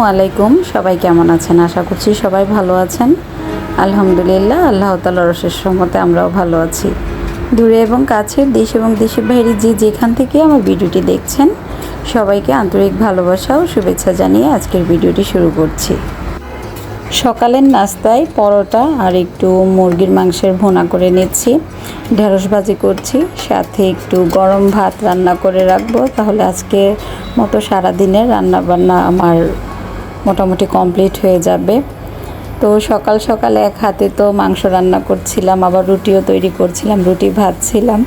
আসসালামু আলাইকুম। সবাই কেমন আছেন? আশা করছি সবাই ভালো আছেন। আলহামদুলিল্লাহ, আল্লাহ তালা রসের রহমতে আমরাও ভালো আছি। দূরে এবং কাছের দেশ এবং দেশের বাইরে যে যেখান থেকে আমার ভিডিওটি দেখছেন, সবাইকে আন্তরিক ভালোবাসা ও শুভেচ্ছা জানিয়ে আজকের ভিডিওটি শুরু করছি। সকালের নাস্তায় পরোটা আর একটু মুরগির মাংসের ভোনা করে নিচ্ছি। ঢেঁড়স ভাজি করছি, সাথে একটু গরম ভাত রান্না করে রাখব। তাহলে আজকে মতো সারাদিনের রান্না বান্না আমার মোটামুটি কমপ্লিট হয়ে যাবে। তো সকাল সকাল এক হাতে তো মাংস রান্না করছিলাম, আবার রুটিও তৈরি করছিলাম, রুটি ভাজছিলাম।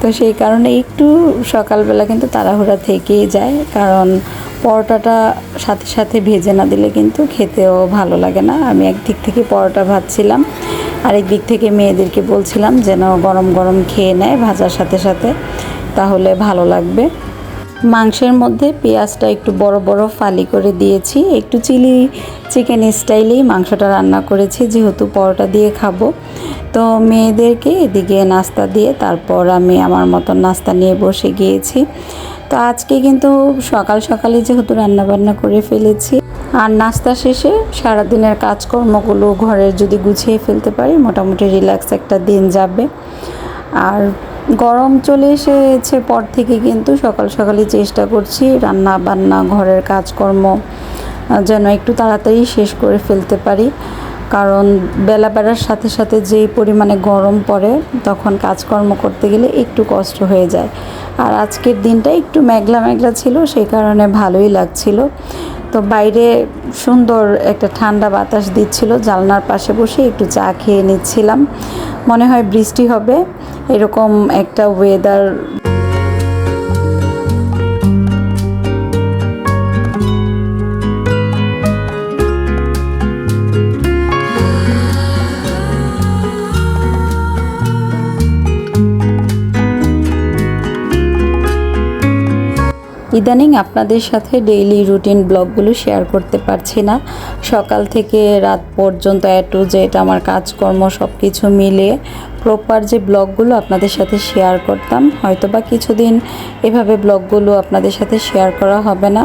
তো সেই কারণে একটু সকালবেলা কিন্তু তাড়াহুড়া থেকেই যায়, কারণ পরোটাটা সাথে সাথে ভেজে না দিলে কিন্তু খেতেও ভালো লাগে না। আমি একদিক থেকে পরোটা ভাজছিলাম, আরেক দিক থেকে মেয়েদেরকে বলছিলাম যেন গরম গরম খেয়ে নেয় ভাজার সাথে সাথে, তাহলে ভালো লাগবে। মাংসের মধ্যে পেঁয়াজটা একটু বড় বড় ফালি করে দিয়েছি। একটু চিলি চিকেন স্টাইলেই মাংসটা রান্না করেছি, যেহেতু পরোটা দিয়ে খাব। তো মেয়েদেরকে এদিকে নাস্তা দিয়ে তারপর আমি আমার মতন নাস্তা নিয়ে বসে গিয়েছি। তো আজকে কিন্তু সকাল সকালে যেহেতু রান্নাবান্না করে ফেলেছি, আর নাস্তা শেষে সারাদিনের কাজকর্মগুলো ঘরের যদি গুছিয়ে ফেলতে পারি, মোটামুটি রিল্যাক্স একটা দিন যাবে। আর গরম চলে এসেছে পর থেকে কিন্তু সকাল সকালে চেষ্টা করছি রান্না বান্না, ঘরের কাজকর্ম যেন একটু তাড়াতাড়ি শেষ করে ফেলতে পারি। কারণ বেলা বেড়ার সাথে সাথে যেই পরিমাণে গরম পড়ে, তখন কাজকর্ম করতে গেলে একটু কষ্ট হয়ে যায়। আর আজকের দিনটা একটু মেঘলা মেঘলা ছিল, সেই কারণে ভালোই লাগছিল। তো বাইরে সুন্দর একটা ঠান্ডা বাতাস দিচ্ছিল, জালনার পাশে বসে একটু চা খেয়ে নিচ্ছিলাম। মনে হয় বৃষ্টি হবে, এরকম একটা ওয়েদার ইদানিং আপনাদের সাথে ডেইলি রুটিন ব্লগগুলো শেয়ার করতে পারছি না। সকাল থেকে রাত পর্যন্ত এ টু জেড আমার কাজকর্ম সব কিছু মিলিয়ে প্রপার যে ব্লগগুলো আপনাদের সাথে শেয়ার করতাম হয়তো বা কিছুদিন এভাবে ব্লগগুলো আপনাদের সাথে শেয়ার করা হবে না।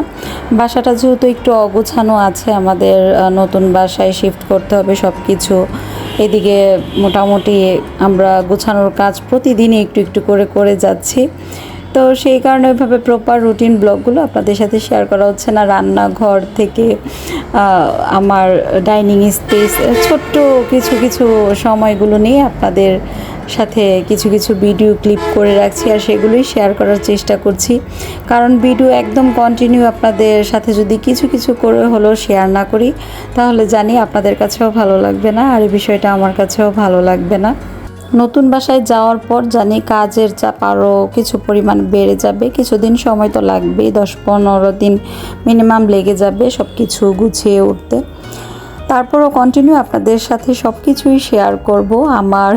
বাসাটা যেহেতু একটু অগোছানো আছে, আমাদের নতুন বাসায় শিফট করতে হবে সব কিছু এদিকে মোটামুটি আমরা গোছানোর কাজ প্রতিদিনই একটু একটু করে করে যাচ্ছি। তো সেই কারণে ওইভাবে প্রপার রুটিন ব্লগগুলো আপনাদের সাথে শেয়ার করা হচ্ছে না। রান্নাঘর থেকে আমার ডাইনিং স্পেস ছোট্ট কিছু কিছু সময়গুলো নিয়ে আপনাদের সাথে কিছু কিছু ভিডিও ক্লিপ করে রাখছি আর সেগুলোই শেয়ার করার চেষ্টা করছি। কারণ ভিডিও একদম কন্টিনিউ আপনাদের সাথে যদি কিছু কিছু করে হলেও শেয়ার না করি, তাহলে জানি আপনাদের কাছেও ভালো লাগবে না আর এই বিষয়টা আমার কাছেও ভালো লাগবে না। নতুন বাসায় যাওয়ার পর জানি কাজের চাপ আরও কিছু পরিমাণ বেড়ে যাবে। কিছুদিন সময় তো লাগবেই, দশ পনেরো দিন মিনিমাম লেগে যাবে সব কিছু গুছিয়ে উঠতে। তারপরও কন্টিনিউ আপনাদের সাথে সব কিছুই শেয়ার করব। আমার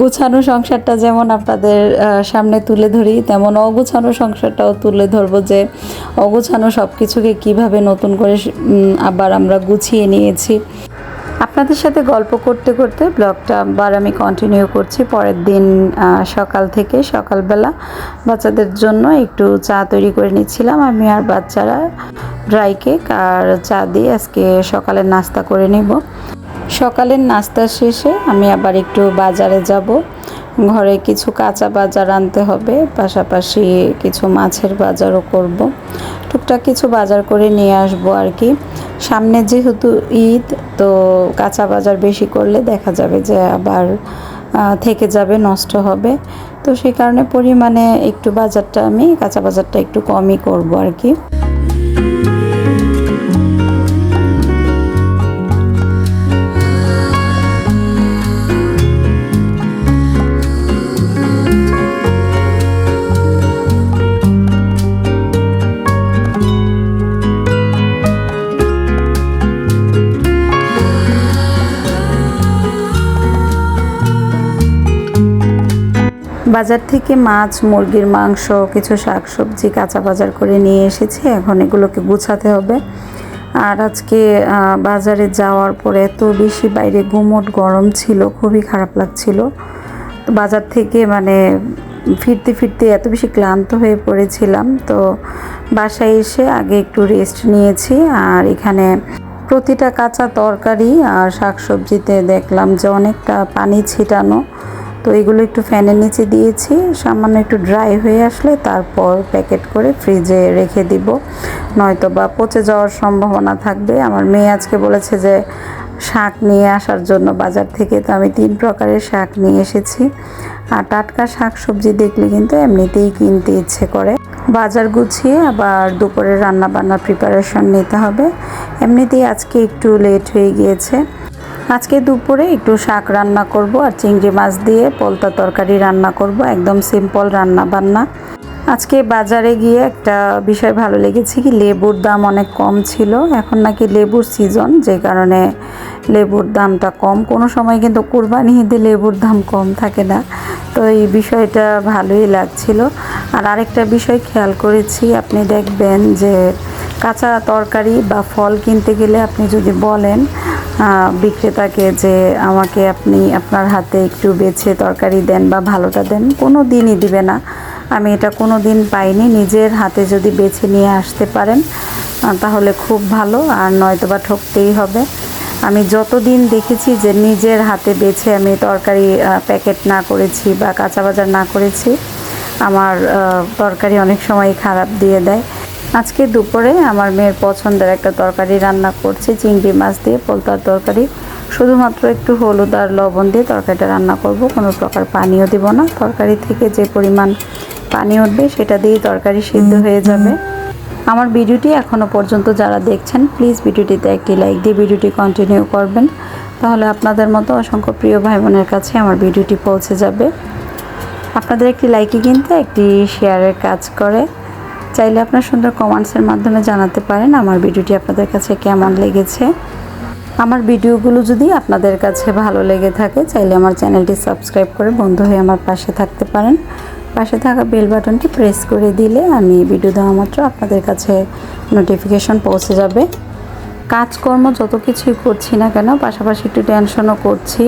গোছানো সংসারটা যেমন আপনাদের সামনে তুলে ধরি, তেমন অগোছানো সংসারটাও তুলে ধরবো যে অগোছানো সব কিছুকে কীভাবে নতুন করে আবার আমরা গুছিয়ে নিয়েছি। আপনাদের সাথে গল্প করতে করতে ব্লগটা আবার আমি কন্টিনিউ করছি। পরের দিন সকাল থেকে সকালবেলা বাচ্চাদের জন্য একটু চা তৈরি করে নিচ্ছিলাম। আমি আর বাচ্চারা ড্রাই কেক আর চা দিয়ে আজকে সকালের নাস্তা করে নেব। সকালের নাস্তা শেষে আমি আবার একটু বাজারে যাব। ঘরে কিছু কাঁচা বাজার আনতে হবে, পাশাপাশি কিছু মাছের বাজারও করব। টুকটাক কিছু বাজার করে নিয়ে আসব আর কি। সামনে যেহেতু ঈদ, তো কাঁচা বাজার বেশি করলে দেখা যাবে যে আবার থেকে যাবে, নষ্ট হবে। তো সেই কারণে পরিমাণে একটু বাজারটা আমি, কাঁচা বাজারটা একটু কমই করব আর কি। বাজার থেকে মাছ, মুরগির মাংস, কিছু শাকসবজি কাঁচা বাজার করে নিয়ে এসেছি। এখন এগুলোকে গুছাতে হবে। আর আজকে বাজারে যাওয়ার পরে এত বেশি বাইরে গুমোট গরম ছিল, খুবই খারাপ লাগছিল। তো বাজার থেকে মানে ফিরতে ফিরতে এত বেশি ক্লান্ত হয়ে পড়েছিলাম। তো বাসায় এসে আগে একটু রেস্ট নিয়েছি। আর এখানে প্রতিটা কাঁচা তরকারি আর শাকসবজিতে দেখলাম যে অনেকটা পানি ছিটানো। তো এগুলো একটু ফ্যানের নিচে দিয়েছি, সামান্য একটু ড্রাই হয়ে আসলে তারপর প্যাকেট করে ফ্রিজে রেখে দিব। নয়তো বা পচে যাওয়ার সম্ভাবনা থাকবে। আমার মেয়ে আজকে বলেছে যে শাক নিয়ে আসার জন্য বাজার থেকে, তো আমি তিন প্রকারের শাক নিয়ে এসেছি। আর টাটকা শাক সবজি দেখলে কিন্তু এমনিতেই কিনতে ইচ্ছে করে। বাজার গুছিয়ে আবার দুপুরে রান্না বান্নার প্রিপারেশন নিতে হবে। এমনিতেই আজকে একটু লেট হয়ে গিয়েছে। আজকে দুপুরে একটু শাক রান্না করব আর চিংড়ি মাছ দিয়ে পোলতা তরকারি রান্না করব, একদম সিম্পল রান্না বান্না। আজকে বাজারে গিয়ে একটা বিষয় ভালো লেগেছে কি, লেবুর দাম অনেক কম ছিল, এখন নাকি লেবুর সিজন যে কারণে লেবুর দামটা কম। কোনো সময় কিন্তু কোরবানি ঈদে লেবুর দাম কম থাকে না, তো এই বিষয়টা ভালোই লাগছিল। আর আরেকটা বিষয় খেয়াল করেছি, আপনি দেখবেন যে কাঁচা তরকারি বা ফল কিনতে গেলে আপনি যদি বলেন বিক্রেতাকে যে আমাকে আপনি আপনার হাতে একটু বেছে তরকারি দেন বা ভালোটা দেন, কোনো দিনই দিবে না। আমি এটা কোনো দিন পাইনি, নিজের হাতে যদি বেছে নিয়ে আসতে পারেন তাহলে খুব ভালো, আর নয়তো বা ঠকতেই হবে। আমি যতদিন দেখেছি যে নিজের হাতে বেছে আমি তরকারি প্যাকেট না করেছি বা কাঁচা বাজার না করেছি, আমার তরকারি অনেক সময় খারাপ দিয়ে দেয়। আজকে দুপুরে আমার মেয়ের পছন্দের একটা তরকারি রান্না করছি চিংড়ি মাছ দিয়ে পোলতার তরকারি। শুধুমাত্র একটু হলুদ আর লবণ দিয়ে তরকারিটা রান্না করব কোনো প্রকার পানিও দিব না। তরকারি থেকে যে পরিমাণ পানি উঠবে সেটা দিয়েই তরকারি সিদ্ধ হয়ে যাবে। আমার ভিডিওটি এখনও পর্যন্ত যারা দেখছেন প্লিজ ভিডিওটিতে একটি লাইক দিয়ে ভিডিওটি কন্টিনিউ করবেন। তাহলে আপনাদের মতো অসংখ্য প্রিয় ভাই বোনের কাছে আমার ভিডিওটি পৌঁছে যাবে। আপনাদের একটি লাইকই কিন্তু একটি শেয়ারের কাজ করে। চাইলে আপনার সুন্দর কমেন্টসের মাধ্যমে জানাতে পারেন আমার ভিডিওটি আপনাদের কাছে কেমন লেগেছে। আমার ভিডিওগুলো যদি আপনাদের কাছে ভালো লেগে থাকে, চাইলে আমার চ্যানেলটি সাবস্ক্রাইব করে বন্ধু হয়ে আমার পাশে থাকতে পারেন। পাশে থাকা বেল বাটনটি প্রেস করে দিলে আমি ভিডিও দেওয়া মাত্র আপনাদের কাছে নোটিফিকেশন পৌঁছে যাবে। কাজকর্ম যত কিছুই করছি না কেন, পাশাপাশি একটু টেনশনও করছি।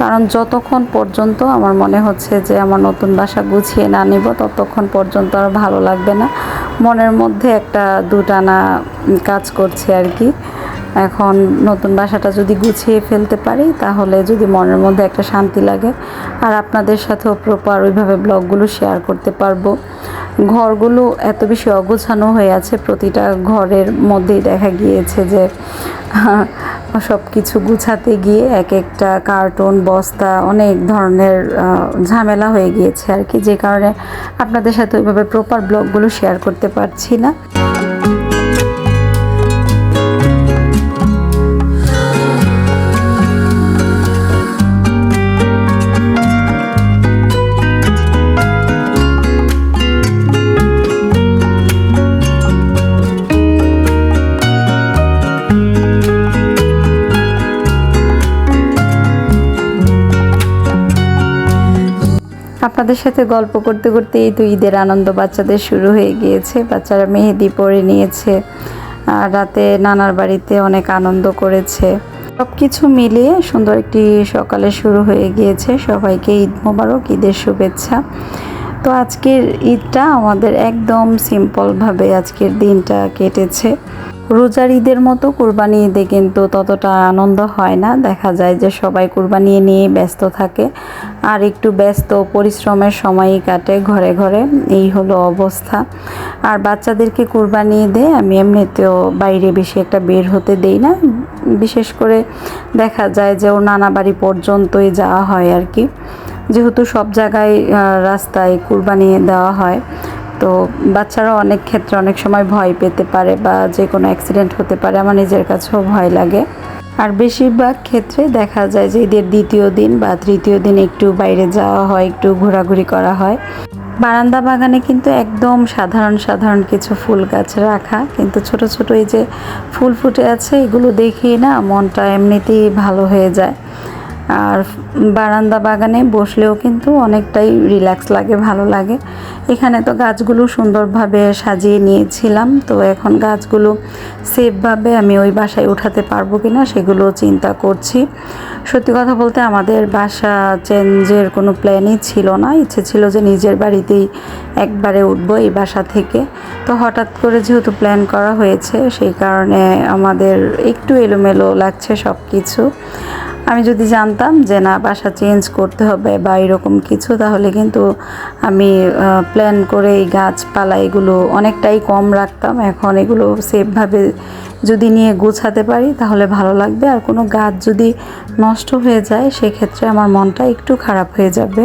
কারণ যতক্ষণ পর্যন্ত আমার মনে হচ্ছে যে আমার নতুন বাসা গুছিয়ে না নিব, ততক্ষণ পর্যন্ত আর ভালো লাগবে না। মনের মধ্যে একটা দুটানা কাজ করছে আর কি। এখন নতুন বাসাটা যদি গুছিয়ে ফেলতে পারি, তাহলে যদি মনের মধ্যে একটা শান্তি লাগে, আর আপনাদের সাথেও প্রপার ওইভাবে ব্লগগুলো শেয়ার করতে পারব। ঘরগুলো এত বেশি অগোছানো হয়ে আছে, প্রতিটা ঘরের মধ্যেই দেখা গিয়েছে যে সব কিছু গুছাতে গিয়ে এক একটা কার্টুন, বস্তা, অনেক ধরনের ঝামেলা হয়ে গিয়েছে আর কি। যে কারণে আপনাদের সাথে ওইভাবে প্রপার ব্লগগুলো শেয়ার করতে পারছি না। আপনাদের সাথে গল্প করতে করতে এই তো ঈদের আনন্দ বাচ্চাদের শুরু হয়ে গিয়েছে। বাচ্চারা মেহেদি পরে নিয়েছে, আর রাতে নানার বাড়িতে অনেক আনন্দ করেছে। সব কিছু মিলিয়ে সুন্দর একটি সকালে শুরু হয়ে গিয়েছে। সবাইকে ঈদ মোবারক, ঈদের শুভেচ্ছা। তো আজকের ঈদটা আমাদের একদম সিম্পলভাবে আজকের দিনটা কেটেছে। রোজার ঈদের মতো কুরবানি ঈদে কিন্তু ততটা আনন্দ হয় না। দেখা যায় যে সবাই কুরবানি নিয়ে ব্যস্ত থাকে আর একটু ব্যস্ত পরিশ্রমের সময়ই কাটে ঘরে ঘরে। এই হলো অবস্থা। আর বাচ্চাদেরকে কুরবানি ঈদে আমি এমনিতেও বাইরে বেশি একটা বের হতে দেই না। বিশেষ করে দেখা যায় যে ওর নানা বাড়ি পর্যন্তই যাওয়া হয় আর কি। যেহেতু সব জায়গায় রাস্তায় কুরবানি দেওয়া হয়। তো বাচ্চারা অনেক ক্ষেত্রে অনেক সময় ভয় পেতে পারে বা যে কোনো অ্যাক্সিডেন্ট হতে পারে, আমার নিজের কাছেও ভয় লাগে। আর বেশিরভাগ ক্ষেত্রে দেখা যায় যে ঈদের দ্বিতীয় দিন বা তৃতীয় দিন একটু বাইরে যাওয়া হয়, একটু ঘোরাঘুরি করা হয়। বারান্দা বাগানে কিন্তু একদম সাধারণ সাধারণ কিছু ফুল গাছ রাখা। কিন্তু ছোট ছোট এই যে ফুল ফুটে আছে, এগুলো দেখেই না মনটা এমনিতেই ভালো হয়ে যায়। আর বারান্দা বাগানে বসলেও কিন্তু অনেকটাই রিল্যাক্স লাগে, ভালো লাগে। এখানে তো গাছগুলো সুন্দরভাবে সাজিয়ে নিয়েছিলাম, তো এখন গাছগুলো সেফভাবে আমি ওই বাসায় উঠাতে পারব কিনা সেগুলো চিন্তা করছি। সত্যি কথা বলতে আমাদের বাসা চেঞ্জের কোনো প্ল্যানই ছিল না, ইচ্ছে ছিল যে নিজের বাড়িতেই একবারে উঠবো এই বাসা থেকে। তো হঠাৎ করে যেহেতু প্ল্যান করা হয়েছে, সেই কারণে আমাদের একটু এলোমেলো লাগছে সব কিছু আমি যদি জানতাম যে না, বাসা চেঞ্জ করতে হবে বা এরকম কিছু, তাহলে কিন্তু আমি প্ল্যান করে এই গাছপালা এগুলো অনেকটাই কম রাখতাম। এখন এগুলো সেফভাবে যদি নিয়ে গুছাতে পারি, তাহলে ভালো লাগবে। আর কোনো গাছ যদি নষ্ট হয়ে যায়, সেক্ষেত্রে আমার মনটা একটু খারাপ হয়ে যাবে।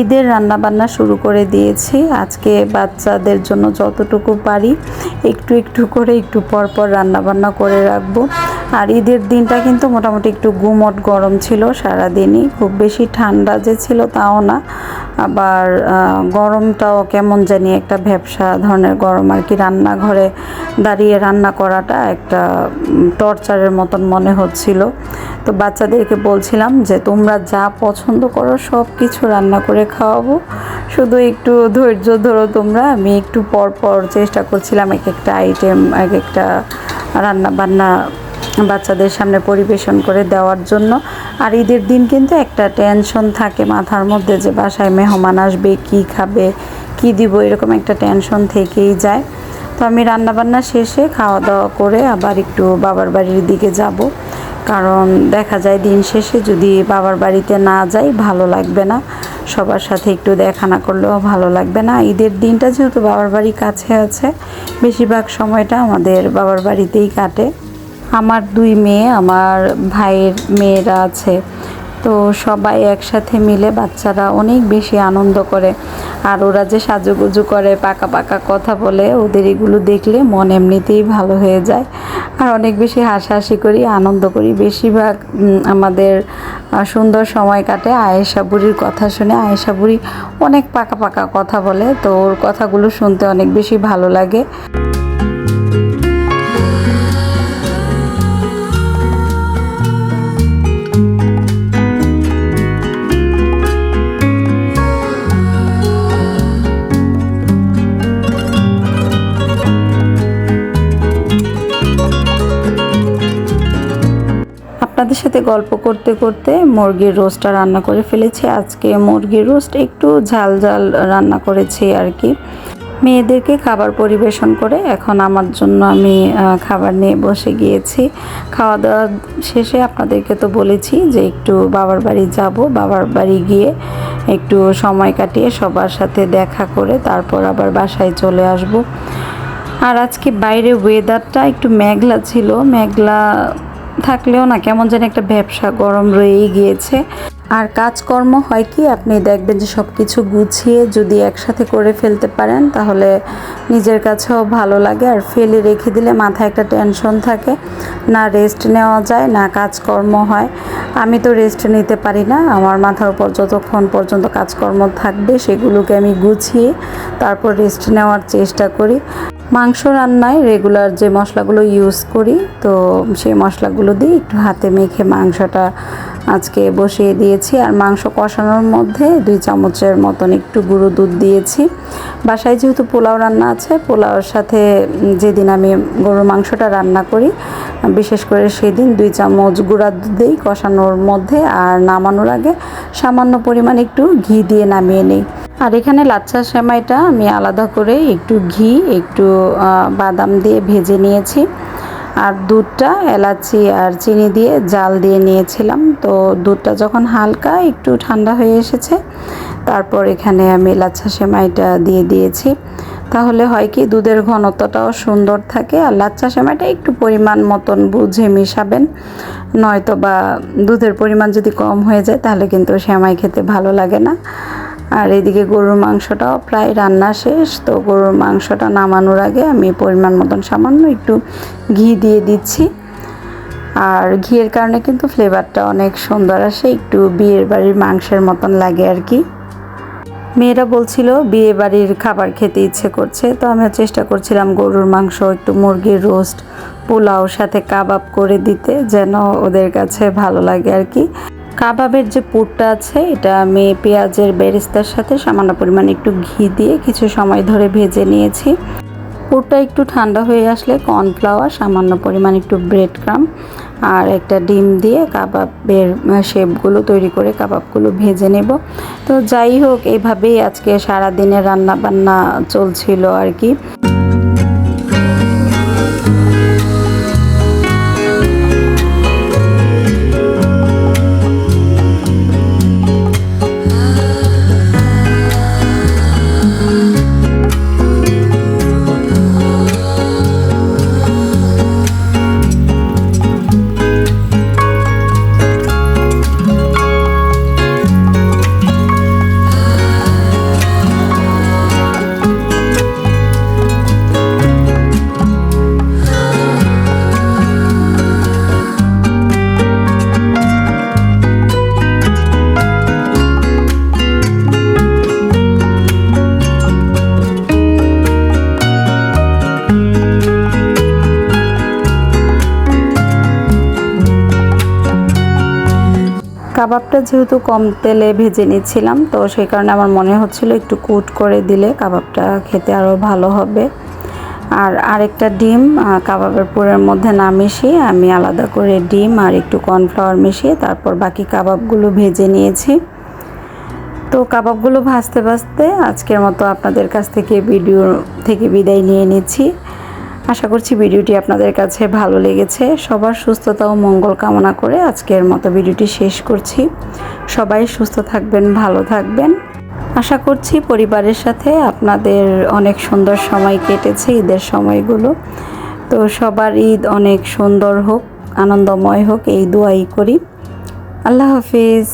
ঈদের রান্নাবান্না শুরু করে দিয়েছি। আজকে বাচ্চাদের জন্য যতটুকু পারি একটু একটু করে একটু পর পর রান্নাবান্না করে রাখব। আর ঈদের দিনটা কিন্তু মোটামুটি একটু গুমট গরম ছিল সারাদিনই। খুব বেশি ঠান্ডা যে ছিল তাও না। আবার গরমটাও কেমন জানি একটা ভ্যাবসা ধরনের গরম আর কি। রান্নাঘরে দাঁড়িয়ে রান্না করাটা একটা টর্চারের মতন মনে হচ্ছিল। তো বাচ্চাদেরকে বলছিলাম যে, তোমরা যা পছন্দ করো সব কিছু রান্না করে খাওয়াবো। শুধু একটু ধৈর্য ধরো তোমরা। আমি একটু পর পর চেষ্টা করছিলাম এক একটা আইটেম এক একটা রান্না বান্না বাচ্চাদের সামনে পরিবেশন করে দেওয়ার জন্য। আর ঈদের দিন কিন্তু একটা টেনশন থাকে মাথার মধ্যে যে বাসায় মেহমান আসবে, কি খাবে, কি দিব, এরকম একটা টেনশন থেকেই যায়। তো আমি রান্নাবান্না শেষে খাওয়া দাওয়া করে আবার একটু বাবার বাড়ির দিকে যাব। কারণ দেখা যায় দিন শেষে যদি বাবার বাড়িতে না যাই, ভালো লাগবে না। সবার সাথে একটু দেখা না করলেও ভালো লাগবে না। ঈদের দিনটা যেহেতু বাবার বাড়ি কাছে আছে, বেশিরভাগ সময়টা আমাদের বাবার বাড়িতেই কাটে। আমার দুই মেয়ে, আমার ভাইয়ের মেয়েরা আছে। তো সবাই একসাথে মিলে বাচ্চারা অনেক বেশি আনন্দ করে। আর ওরা যে সাজুগুজু করে, পাকা পাকা কথা বলে, ওদের এগুলো দেখলে মন এমনিতেই ভালো হয়ে যায়। আর অনেক বেশি হাসাহাসি করি, আনন্দ করি। বেশিরভাগ আমাদের সুন্দর সময় কাটে। আয়েশা বুড়ির কথা শুনে আয়েশা বুড়ি অনেক পাকা পাকা কথা বলে। তো ওর কথাগুলো শুনতে অনেক বেশি ভালো লাগে। আপনাদের সাথে গল্প করতে করতে মুরগির রোস্টটা রান্না করে ফেলেছি। আজকে মুরগির রোস্ট একটু ঝাল ঝাল রান্না করেছি আর কি। মেয়েদেরকে খাবার পরিবেশন করে এখন আমার জন্য আমি খাবার নিয়ে বসে গিয়েছি। খাওয়া দাওয়া শেষে আপনাদেরকে তো বলেছি যে একটু বাবার বাড়ি যাব। বাবার বাড়ি গিয়ে একটু সময় কাটিয়ে সবার সাথে দেখা করে তারপর আবার বাসায় চলে আসব। আর আজকে বাইরে ওয়েদারটা একটু মেঘলা ছিল। মেঘলা থাকলেও না কেমন যেন একটা ব্যবসা গরম রয়েই গিয়েছে। আর কাজকর্ম হয় কি, আপনি দেখবেন যে সব কিছু গুছিয়ে যদি একসাথে করে ফেলতে পারেন, তাহলে নিজের কাছেও ভালো লাগে। আর ফেলে রেখে দিলে মাথায় একটা টেনশন থাকে। না রেস্ট নেওয়া যায়, না কাজকর্ম হয়। আমি তো রেস্ট নিতে পারি না। আমার মাথার উপর যতক্ষণ পর্যন্ত কাজকর্ম থাকবে, সেগুলোকে আমি গুছিয়ে তারপর রেস্ট নেওয়ার চেষ্টা করি। মাংস রান্নায় রেগুলার যে মশলাগুলো ইউজ করি, তো সেই মশলাগুলো দিয়ে একটু হাতে মেখে মাংসটা আজকে বসিয়ে দিয়েছি আর মাংস কষানোর মধ্যে দুই চামচের মতন একটু গুঁড়ো দুধ দিয়েছি। বাসায় যেহেতু পোলাও রান্না আছে পোলাওর সাথে যেদিন আমি গরুর মাংসটা রান্না করি, বিশেষ করে সেদিন দুই চামচ গুঁড়া দুধ দিই কষানোর মধ্যে আর নামানোর আগে সামান্য পরিমাণ একটু ঘি দিয়ে নামিয়ে নিই। আর এখানে লাচ্ছা সেমাইটা আমি আলাদা করে একটু ঘি, একটু বাদাম দিয়ে ভেজে নিয়েছি। আর দুধটা এলাচি আর চিনি দিয়ে জাল দিয়ে নিয়েছিলাম। তো দুধটা যখন হালকা একটু ঠান্ডা হয়ে এসেছে, তারপর এখানে আমি লাচ্ছা সেমাইটা দিয়ে দিয়েছি। তাহলে হয় কি, দুধের ঘনত্বটাও সুন্দর থাকে আর লাচ্ছা সেমাইটা একটু পরিমাণ মতন বুঝে মিশাবেন। নয়তো বা দুধের পরিমাণ যদি কম হয়ে যায়, তাহলে কিন্তু সেমাই খেতে ভালো লাগে না। আর এদিকে গরুর মাংসটাও প্রায় রান্না শেষ। তো গরুর মাংসটা নামানোর আগে আমি পরিমাণ মতন সামান্য একটু ঘি দিয়ে দিচ্ছি। আর ঘিয়ের কারণে কিন্তু ফ্লেভারটা অনেক সুন্দর আসে, একটু বিয়ের বাড়ির মাংসের মতন লাগে আর কি। মেয়েরা বলছিল, বিয়ে বাড়ির খাবার খেতে ইচ্ছে করছে। তো আমি চেষ্টা করছিলাম গরুর মাংস, একটু মুরগির রোস্ট, পোলাও, সাথে কাবাব করে দিতে, যেন ওদের কাছে ভালো লাগে আর কি। কাবাবের যে পুরটা আছে, এটা আমি পেঁয়াজের বেরেস্তার সাথে সামান্য পরিমাণে একটু ঘি দিয়ে কিছু সময় ধরে ভেজে নিয়েছি। পুরটা একটু ঠান্ডা হয়ে আসলে কর্নফ্লাওয়ার, সামান্য পরিমাণ একটু ব্রেড ক্রাম আর একটা ডিম দিয়ে কাবাবের শেপগুলো তৈরি করে কাবাবগুলো ভেজে নেব। তো যাই হোক এইভাবেই আজকে সারা দিনের রান্না বান্না চলছিল আর কি। কাবাবটা যেহেতু কম তেলে ভেজে নিচ্ছিলাম, তো সেই কারণে আমার মনে হচ্ছিল একটু কুট করে দিলে কাবাবটা খেতে আরও ভালো হবে। আর আরেকটা ডিম কাবাবের পুরের মধ্যে না মিশিয়ে আমি আলাদা করে ডিম আর একটু কর্নফ্লাওয়ার মিশিয়ে তারপর বাকি কাবাবগুলো ভেজে নিয়েছি। তো কাবাবগুলো ভাজতে ভাজতে আজকের মতো আপনাদের কাছ থেকে ভিডিও থেকে বিদায় নিয়ে নিচ্ছি। আশা করছি ভিডিওটি আপনাদের কাছে ভালো লেগেছে। সবার সুস্থতা ও মঙ্গল কামনা করে আজকের মতো ভিডিওটি শেষ করছি। সবাই সুস্থ থাকবেন, ভালো থাকবেন। আশা করছি পরিবারের সাথে আপনাদের অনেক সুন্দর সময় কেটেছে ঈদের সময়গুলো। তো সবার ঈদ অনেক সুন্দর হোক, আনন্দময় হোক, এই দোয়াই করি। আল্লাহ হাফিজ।